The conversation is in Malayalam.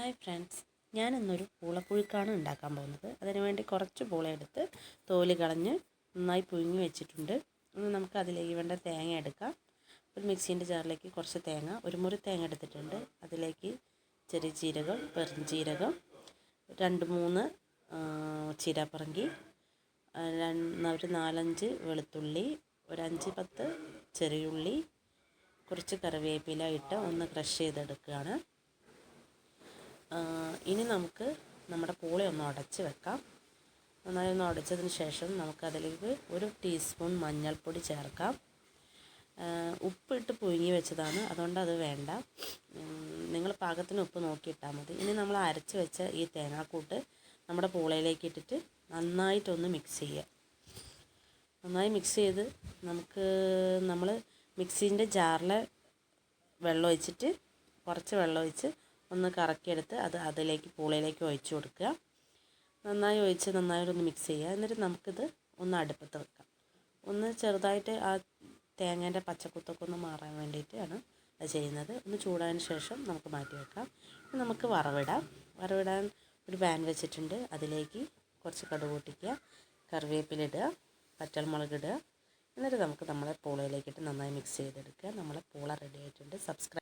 Hi friends. ഞാൻ ഇന്നൊരു പൂളപ്പുഴുക്കാണ് ഉണ്ടാക്കാൻ പോകുന്നത്. അതിനുവേണ്ടി കുറച്ച് പൂള എടുത്ത് തോൽ കളഞ്ഞ് നന്നായി പുഴുങ്ങി വെച്ചിട്ടുണ്ട്. ഇനി നമുക്ക് അതിലേക്ക് വേണ്ട തേങ്ങ എടുക്കാം. ഒരു മിക്സീന്റെ ജാറിലേക്ക് കുറച്ച് തേങ്ങ ഒരു മുറി തേങ്ങ എടുത്തിട്ടുണ്ട്. അതിലേക്ക് ചെറിയ ജീരകം പെരുംജീരകം രണ്ട് മൂന്ന് ചീരാപ്പറങ്കി ഒരു നാലഞ്ച് വെളുത്തുള്ളി ഒരു അഞ്ച് പത്ത് ചെറിയുള്ളി കുറച്ച് കറിവേപ്പില ഇട്ട് ഒന്ന് ക്രഷ് ചെയ്തെടുക്കുകയാണ്. ഇനി നമുക്ക് നമ്മുടെ പൂളി ഒന്ന് ഉടച്ച് വെക്കാം. നന്നായി ഒന്ന് ഉടച്ചതിന് ശേഷം നമുക്കതിലേക്ക് ഒരു ടീസ്പൂൺ മഞ്ഞൾപ്പൊടി ചേർക്കാം. ഉപ്പിട്ട് പുഴുങ്ങി വെച്ചതാണ്. അതുകൊണ്ട് അത് വേണ്ട നിങ്ങൾ പാകത്തിന് ഉപ്പ് നോക്കിയിട്ടാൽ മതി. ഇനി നമ്മൾ അരച്ച് വെച്ച ഈ തേങ്ങാക്കൂട്ട് നമ്മുടെ പൂളയിലേക്ക് ഇട്ടിട്ട് നന്നായിട്ടൊന്ന് മിക്സ് ചെയ്യുക നന്നായി മിക്സ് ചെയ്ത് നമുക്ക് നമ്മൾ മിക്സീന്റെ ജാറിൽ വെള്ളം ഒഴിച്ചിട്ട് കുറച്ച് വെള്ളം ഒഴിച്ച് ഒന്ന് കറക്കിയെടുത്ത് അത് അതിലേക്ക് പൂളയിലേക്ക് ഒഴിച്ച് കൊടുക്കുക. നന്നായി ഒഴിച്ച് നന്നായിട്ടൊന്ന് മിക്സ് ചെയ്യുക. എന്നിട്ട് നമുക്കിത് ഒന്ന് അടുപ്പത്ത് വെക്കാം. ഒന്ന് ചെറുതായിട്ട് ആ തേങ്ങേന്റെ പച്ചക്കുത്തൊക്കെ ഒന്ന് മാറാൻ വേണ്ടിയിട്ടാണ് അത് ചെയ്യുന്നത്. ഒന്ന് ചൂടായതിന് ശേഷം നമുക്ക് മാറ്റി വെക്കാം. നമുക്ക് വറവിടാം. വറവിടാൻ ഒരു പാൻ വെച്ചിട്ടുണ്ട്. അതിലേക്ക് കുറച്ച് കടുക് പൊട്ടിക്കുക. കറിവേപ്പില ഇടുക. ഇടുക. എന്നിട്ട് നമുക്ക് നമ്മളെ പൂളയിലേക്കിട്ട് നന്നായി മിക്സ് ചെയ്തെടുക്കുക. നമ്മളെ പൂള റെഡി ആയിട്ടുണ്ട്. സബ്സ്ക്രൈബ്